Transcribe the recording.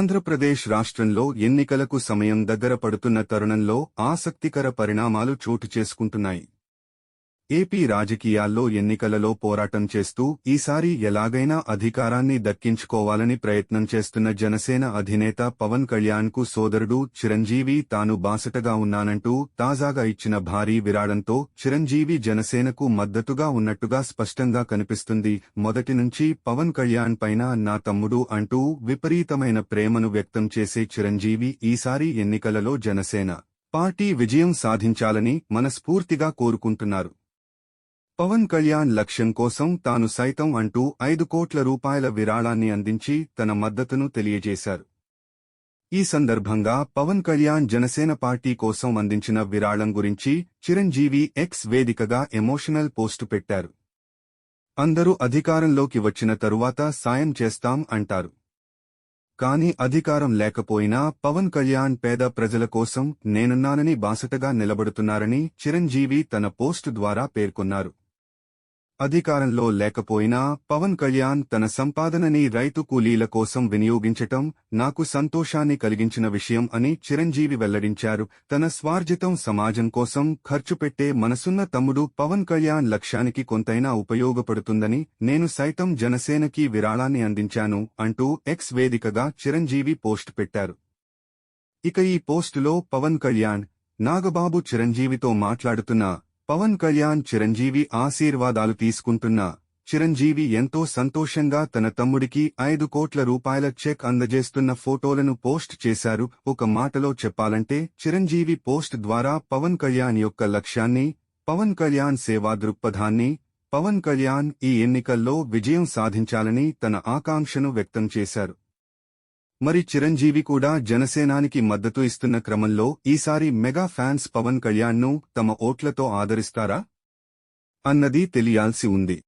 ఆంధ్రప్రదేశ్ రాష్ట్రంలో ఎన్నికలకు సమయం దగ్గర పడుతున్న తరుణంలో ఆసక్తికర పరిణామాలు చోటు చేసుకుంటున్నాయి. ఏపీ రాజకీయాల్లో ఎన్నికలలో పోరాటం చేస్తూ ఈసారి ఎలాగైనా అధికారాన్ని దక్కించుకోవాలని ప్రయత్నం చేస్తున్న జనసేన అధినేత పవన్ కళ్యాణ్కు సోదరుడు చిరంజీవి తాను బాసటగా ఉన్నానంటూ తాజాగా ఇచ్చిన భారీ విరాళంతో చిరంజీవి జనసేనకు మద్దతుగా ఉన్నట్టుగా స్పష్టంగా కనిపిస్తుంది. మొదటి నుంచి పవన్ కళ్యాణ్ పైన నా తమ్ముడు అంటూ విపరీతమైన ప్రేమను వ్యక్తం చేసే చిరంజీవి ఈసారి ఎన్నికలలో జనసేన పార్టీ విజయం సాధించాలని మనస్ఫూర్తిగా కోరుకుంటున్నారు. పవన్ కళ్యాణ్ లక్ష్యం కోసం తాను సైతం అంటూ ఐదు కోట్ల రూపాయల విరాళాన్ని అందించి తన మద్దతును తెలియజేశారు. ఈ సందర్భంగా పవన్ కళ్యాణ్ జనసేన పార్టీ కోసం అందించిన విరాళం గురించి చిరంజీవి ఎక్స్ వేదికగా ఎమోషనల్ పోస్టు పెట్టారు. అందరూ అధికారంలోకి వచ్చిన తరువాత సాయం చేస్తాం అంటారు. కాని అధికారం లేకపోయినా పవన్ కళ్యాణ్ పేద ప్రజల కోసం నేనున్నానని బాసటగా నిలబడుతున్నారని చిరంజీవి తన పోస్టు ద్వారా పేర్కొన్నారు. అధికారంలో లేకపోయినా పవన్ కళ్యాణ్ తన సంపాదనని రైతు కూలీల కోసం వినియోగించటం నాకు సంతోషాన్ని కలిగించిన విషయం అని చిరంజీవి వెల్లడించారు. తన స్వార్జితం సమాజం కోసం ఖర్చు పెట్టే మనసున్న తమ్ముడు పవన్ కళ్యాణ్ లక్ష్యానికి కొంతైనా ఉపయోగపడుతుందని నేను సైతం జనసేనకి విరాళాన్ని అందించాను అంటూ ఎక్స్ వేదికగా చిరంజీవి పోస్ట్ పెట్టారు. ఇక ఈ పోస్టులో పవన్ కళ్యాణ్ నాగబాబు చిరంజీవితో మాట్లాడుతున్న పవన్ కళ్యాణ్ చిరంజీవి ఆశీర్వాదాలు తీసుకుంటున్న. చిరంజీవి ఎంతో సంతోషంగా తన తమ్ముడికి ఐదు కోట్ల రూపాయల చెక్ అందజేస్తున్న ఫోటోలను పోస్ట్ చేశారు. ఒక మాటలో చెప్పాలంటే చిరంజీవి పోస్ట్ ద్వారా పవన్ కళ్యాణ్ యొక్క లక్ష్యాన్ని పవన్ కళ్యాణ్ సేవా దృక్పథాన్ని పవన్ కళ్యాణ్ ఈ ఎన్నికల్లో విజయం సాధించాలని తన ఆకాంక్షను వ్యక్తం చేశారు. మరి చిరంజీవి కూడా జనసేనానికి మద్దతు ఇస్తున్న క్రమంలో ఈసారి మెగా ఫ్యాన్స్ పవన్ కళ్యాణ్ను తమ ఓట్లతో ఆదరిస్తారా? అన్నది తెలియాల్సి ఉంది.